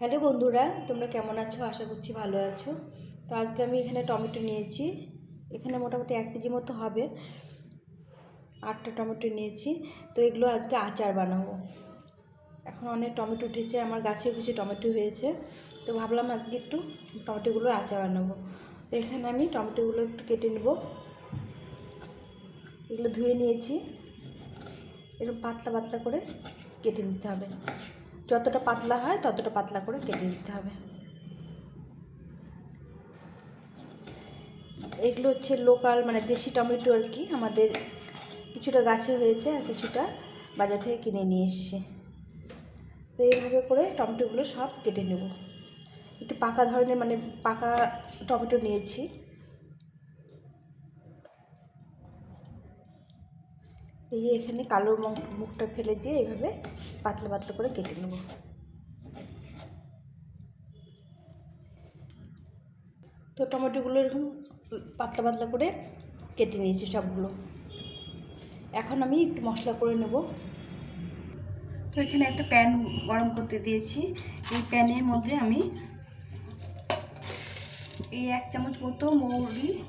Hello বন্ধুরা, তোমরা কেমন আছো? আশা করছি ভালো আছো। তো আজকে আমি এখানে টমেটো নিয়েছি। এখানে মোটামুটি এক কেজি মতো হবে। আটটা টমেটো নিয়েছি। তো এগুলো আজকে আচার বানাবো। এখন অনেক টমেটো উঠেছে, আমার গাছে কিছু টমেটো হয়েছে। তো ভাবলাম আজকে একটু টমেটোগুলোর আচার বানাবো। তো এখানে আমি টমেটোগুলো একটু কেটে নেব। এগুলো ধুয়ে নিয়েছি। এরকম পাতলা পাতলা করে কেটে নিতে হবে। যতটা পাতলা হয়, ততটা পাতলা করে কেটে নিতে হবে। এগুলো হচ্ছে লোকাল মানে দেশি টমেটো আর কি, আমাদের কিছুটা গাছে হয়েছে আর কিছুটা বাজার থেকে কিনে নিয়ে এসছে। তো এইভাবে করে টমেটোগুলো সব কেটে নেব। একটু পাকা ধরনের মানে পাকা টমেটো নিয়েছি। এই যে এখানে কালো মুখ- মুখটা ফেলে দিয়ে এভাবে পাতলা পাতলা করে কেটে নেব। তো টমেটোগুলো এরকম পাতলা পাতলা করে কেটে নিয়েছি সবগুলো। এখন আমি একটু মশলা করে নেব। তো এখানে একটা প্যান গরম করতে দিয়েছি। এই প্যানের মধ্যে আমি এই এক চামচ মতো মৌরি,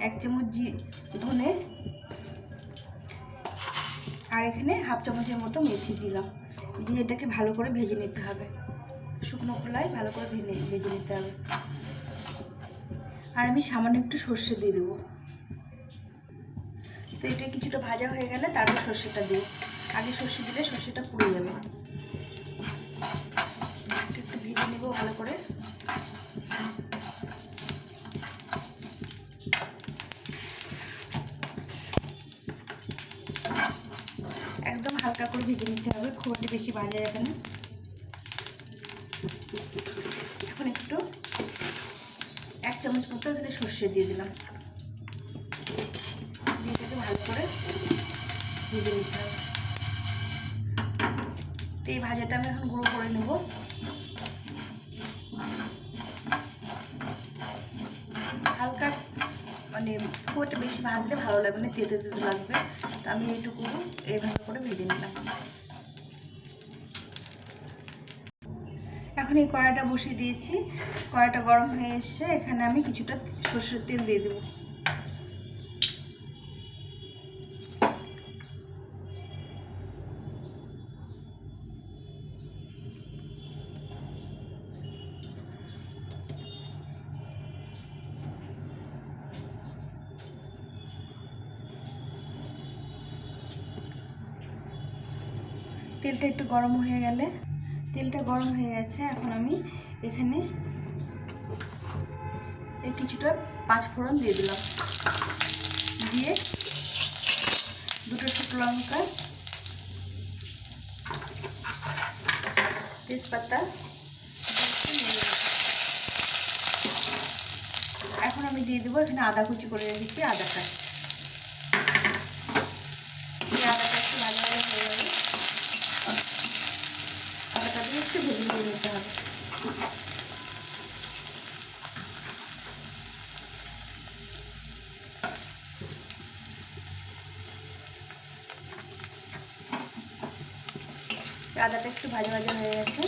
এক চামচ জি ধনে। আর এখানে হাফ চামচের মতো মেথি দিলাম। দিয়ে এটাকে ভালো করে ভেজে নিতে হবে। শুকনো খোলায় ভালো করে ভেজে ভেজে নিতে হবে। আর আমি সামান্য একটু সর্ষে দিয়ে দেবো। তো এটা কিছুটা ভাজা হয়ে গেলে তারপর সর্ষেটা দিই। আগে সর্ষে দিলে সর্ষেটা পুড়ে যাবে। একটু ভেজে নেব ভালো করে একদম হালকা করে ভেজে নিতে হবে খুব একটা বেশি ভাজা যাবে না। এখন একটু এক চামচ মতো এখানে সর্ষে দিয়ে দিলাম। ভালো করে ভেজে নিতে হবে। তো এই ভাজাটা আমি এখন গুঁড়ো করে নেব। হালকা মানে খুব বেশি ভাজলে ভালো লাগবে না, তেতো তেতো লাগবে। আমি এইটুকু এইভাবে করে ভেজে নিলাম। এখন এই কড়াইটা বসিয়ে দিয়েছি। কড়াইটা গরম হয়ে এসছে এখানে আমি কিছুটা সর্ষের তেল দিয়ে দেবো। তেলটা একটু গরম হয়ে গেলে তেলটা গরম হয়ে গেছে, এখন আমি এখানে কিছুটা পাঁচ ফোড়ন দিয়ে দিলাম। দিয়ে দুটো শুকনো লঙ্কা, তেজপাতা এখন আমি দিয়ে দেবো এখানে আদা কুচি করে রেখেছি, আদাটা এই আদাটা একটু ভালো ভালো হয়ে যাবে আদাটা দিয়ে একটু ভেজে ভেজে নিতে হবে আদাটা একটু ভাজা ভাজা হয়ে গেছে।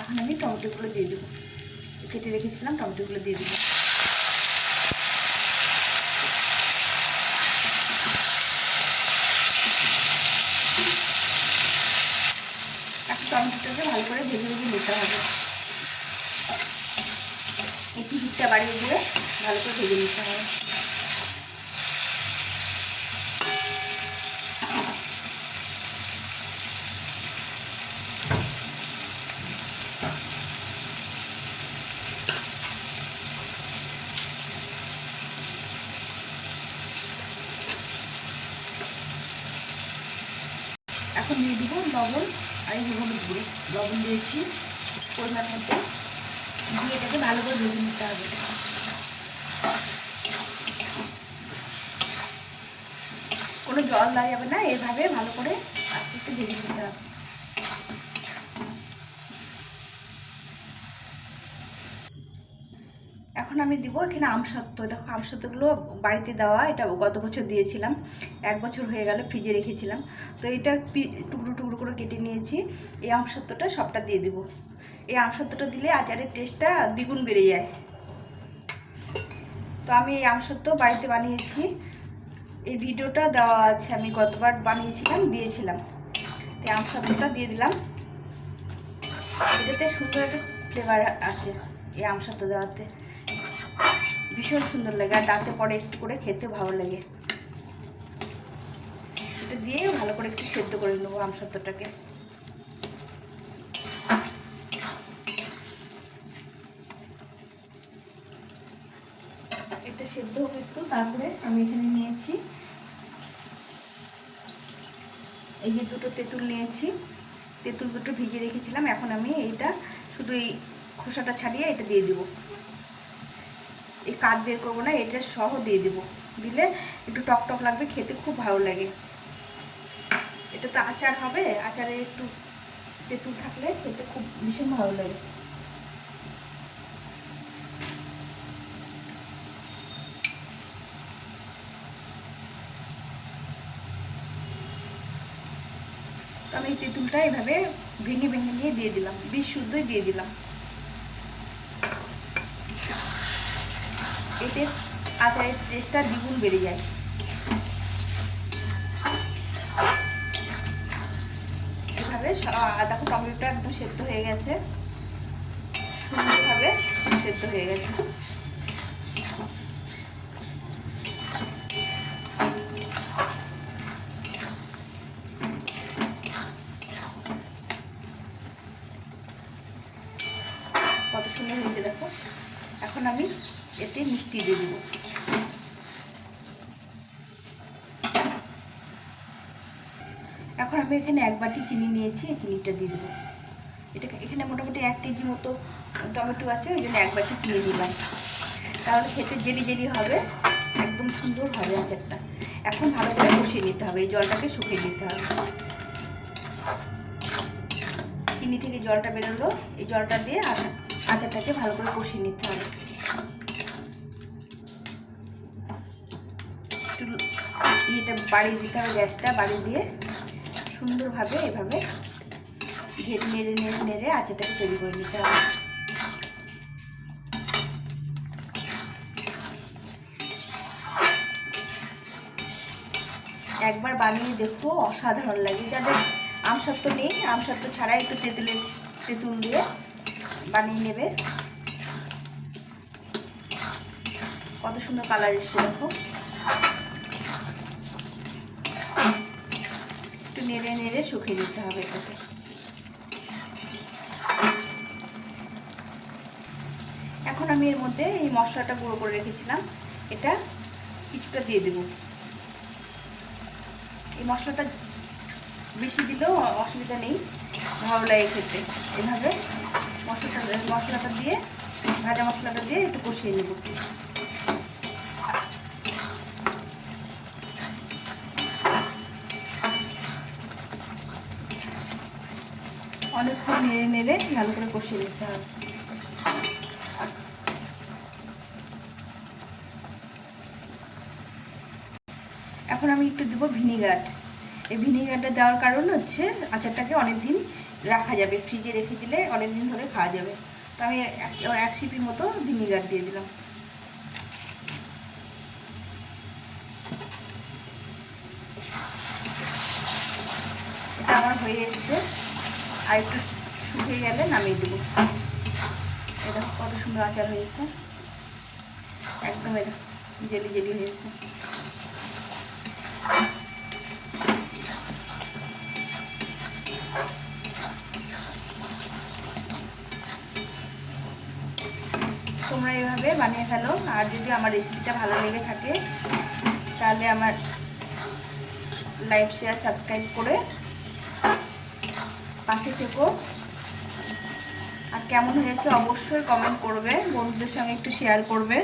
এখন আমি টমেটোগুলো দিয়ে দেবো। কেটে রেখেছিলাম, টমেটোগুলো দিয়ে দেবো। টমেটোটাকে ভালো করে ভেজে ভেজে নিতে হবে। একটু হিটটা বাড়িয়ে দিয়ে ভালো করে ভেজে নিতে হবে। এখন দিয়ে দিব লবণ আর এই হলুদ গুঁড়ো। লবণ দিয়েছি পরিমাণ মতো দিয়ে এটাকে ভালো করে ভেজে নিতে হবে। কোনো জল যাবে না, এভাবে ভালো করে আস্তে আস্তে ভেজে নিতে হবে। এখন আমি দিব, এখানে আমসত্ত্ব দেখো আমসত্ত্বগুলো বাড়িতে দেওয়া, এটা গত বছর দিয়েছিলাম, এক বছর হয়ে গেল ফ্রিজে রেখেছিলাম, তো এটা টুকরো টুকরো করে কেটে নিয়েছি, এই আমসত্ত্বটা সবটা দিয়ে দিব, এই আমসত্ত্বটা দিলে আচারের টেস্টটা দ্বিগুণ বেড়ে যায়। তো আমি এই আমসত্ত্ব বাড়িতে বানিয়েছি, এই ভিডিওটা দেওয়া আছে, আমি গতবার বানিয়েছিলাম, দিয়েছিলাম, তো আমসত্ত্বটা দিয়ে দিলাম, এটাতে সুন্দর একটা ফ্লেভার আসে, এই আমসত্ত্ব দেওয়াতে। ভীষণ সুন্দর লাগে, আর দাঁতে পরে একটু করে খেতে ভালো লাগে। এটা দিয়ে ভালো করে একটু সেদ্ধ করে নেব আমসত্ত্বটাকে এটা সেদ্ধ হোক একটু, তারপরে আমি এখানে নিয়েছি এই যে দুটো তেঁতুল নিয়েছি। তেঁতুল দুটো ভিজিয়ে রেখেছিলাম, এখন আমি এইটা শুধু এই খোসাটা ছাড়িয়ে এটা দিয়ে দিব। কাঠ বের করব না, এটা সহ দিয়ে দেবো। দিলে একটু টক টক লাগবে, খেতে খুব ভালো লাগে। এটা তো আচার হবে, আচারে একটু তেঁতুল থাকলে খেতে খুব ভীষণ ভালো লাগে। তো আমি তেঁতুলটা এভাবে ভেঙে ভেঙে নিয়ে দিয়ে দিলাম বিষ শুদ্ধই দিয়ে দিলাম। এতে আচারের টেস্টটা দ্বিগুণ বেড়ে যায়। এভাবে দেখো টমেটোটা একদম সেদ্ধ হয়ে গেছে। সুন্দরভাবে সেদ্ধ হয়ে গেছে কত সুন্দর হয়েছে দেখো এখন আমি এতে মিষ্টি দিয়ে দেবো। এখন আমি এখানে এক বাটি চিনি নিয়েছি, এই চিনিটা দিয়ে দেবো। এটা এখানে মোটামুটি এক কেজি মতো টমেটো আছে, ওই জন্য এক বাটি চিনি দিলাম। তাহলে খেতে জেলি জেলি হবে, একদম সুন্দর হবে আচারটা। এখন ভালো করে কষিয়ে নিতে হবে, এই জলটাকে শুকিয়ে নিতে হবে। চিনি থেকে জলটা বেরোলো, এই জলটা দিয়ে আচারটাকে ভালো করে কষিয়ে নিতে হবে একটু ইয়েটা বাড়িয়ে দিতে হবে গ্যাসটা বাড়িয়ে দিয়ে সুন্দরভাবে এভাবে ঘেরে নেড়ে নেড়ে নেড়ে আচারটাকে তৈরি করে নিতে হবে। একবার বানিয়ে দেখো, অসাধারণ লাগে। যাদের আমসত্ব নেই আমসত্ব ছাড়া একটু তেঁতুলের তেঁতুল দিয়ে বানিয়ে নেবে। কত সুন্দর কালার এসছে দেখো। নেড়ে নেড়ে শুকিয়ে দিতে হবে এটাকে। এখন আমি এর মধ্যে এই মশলাটা গুঁড়ো করে রেখেছিলাম। এটা কিছুটা দিয়ে দেবো। এই মশলাটা বেশি দিলেও অসুবিধা নেই, ভালো লাগে খেতে। এভাবে মশলাটা মশলাটা দিয়ে, ভাজা মশলাটা দিয়ে একটু কষিয়ে নেব। নেড়ে নেড়ে ভালো করে কষিয়ে নিতে হবে। এখন আমি একটু দেবো ভিনিগার। এই ভিনিগারটা দেওয়ার কারণ হচ্ছে আচারটাকে অনেক দিন রাখা যাবে, ফ্রিজে রেখে দিলে অনেক দিন ধরে খাওয়া যাবে। তো আমি এক- এক সিপি মতো ভিনিগার দিয়ে দিলাম। এটা আমার হয়ে এসছে। আর একটু শুকিয়ে গেলে নামিয়ে দেবো। এটা কত সুন্দর আচার হয়েছে। একদম এটা জেলি জেলি হয়েছে। তোমরা এভাবে বানিয়ে ফেলো, আর যদি আমার রেসিপিটা ভালো লেগে থাকে, তাহলে আমার লাইভ শেয়ার সাবস্ক্রাইব করে পাশে থেকো। কেমন হয়েছে অবশ্যই কমেন্ট করবে, বন্ধুদের সঙ্গে একটু শেয়ার করবে।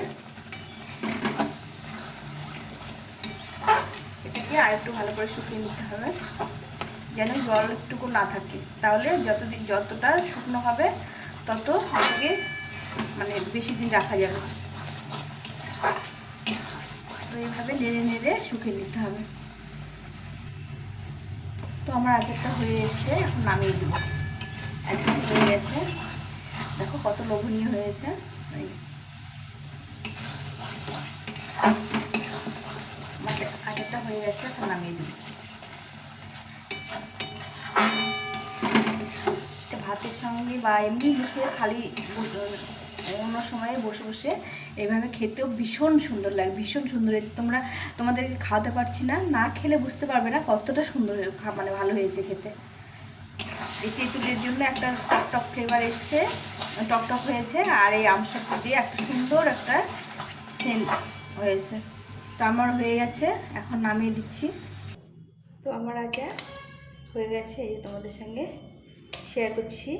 এটাকে আর একটু ভালো করে শুকিয়ে নিতে হবে, যেন জল একটুকু না থাকে। তাহলে যতদিন, যতটা শুকনো হবে, তত এটাকে মানে বেশি দিন রাখা যাবে। তো এইভাবে নেড়ে নেড়ে শুকিয়ে নিতে হবে। তো আমার আচারটা হয়ে এসছে, এখন নামিয়ে দিব। একদম হয়ে গেছে। দেখো কত লোভনীয় হয়েছে। আমার হয়ে গেছে, এখন নামিয়ে এটা ভাতের সঙ্গে বা এমনি মুখে খালি অন্য সময়ে বসে বসে এইভাবে খেতেও ভীষণ সুন্দর লাগে, ভীষণ সুন্দর। তোমরা, তোমাদেরকে খাওয়াতে পারছি না না খেলে বুঝতে পারবে না কতটা সুন্দর মানে ভালো হয়েছে খেতে। এই তেঁতুলের জন্য একটা টক ফ্লেভার এসছে, টক টক হয়েছে, আর এই আমসত্ব দিয়ে একটা সুন্দর একটা সেন্ট হয়েছে। তো আমার হয়ে গেছে, এখন নামিয়ে দিচ্ছি। তো আমার আচার হয়ে গেছে, এই তোমাদের সঙ্গে শেয়ার করছি।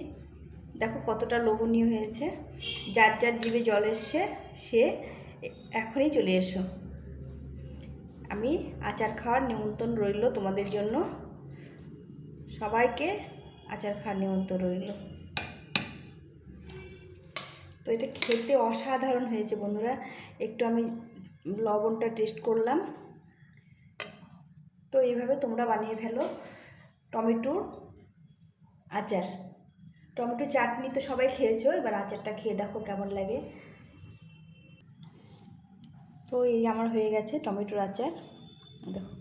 দেখো কতটা লোভনীয় হয়েছে, যার যার জিভে জল এসছে, সে এখনই চলে এসো। আমি আচার খাওয়ার নিমন্ত্রণ রইল তোমাদের জন্য। সবাইকে আচার খাওয়ার নিমন্ত্রণ রইল। তো এটা খেতে অসাধারণ হয়েছে বন্ধুরা। একটু আমি লবণটা টেস্ট করলাম। তো এইভাবে তোমরা বানিয়ে ফেলো টমেটোর আচার। টমেটো চাটনি তো সবাই খেয়েছো, এবার আচারটা খেয়ে দেখো কেমন লাগে। তো এই আমার হয়ে গেছে টমেটোর আচার। দেখো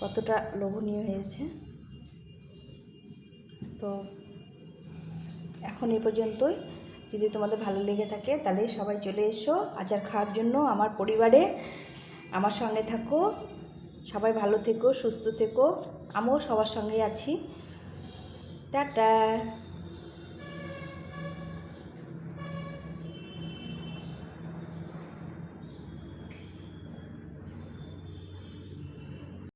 কতটা লোভনীয় হয়েছে। তো এখন এ পর্যন্তই। যদি তোমাদের ভালো লেগে থাকে তাহলে সবাই চলে এসো আচার খাওয়ার জন্য আমার পরিবারে। আমার সঙ্গে থাকো, সবাই ভালো থেকো, সুস্থ থেকো। আমিও সবার সঙ্গে আছি। টাটা।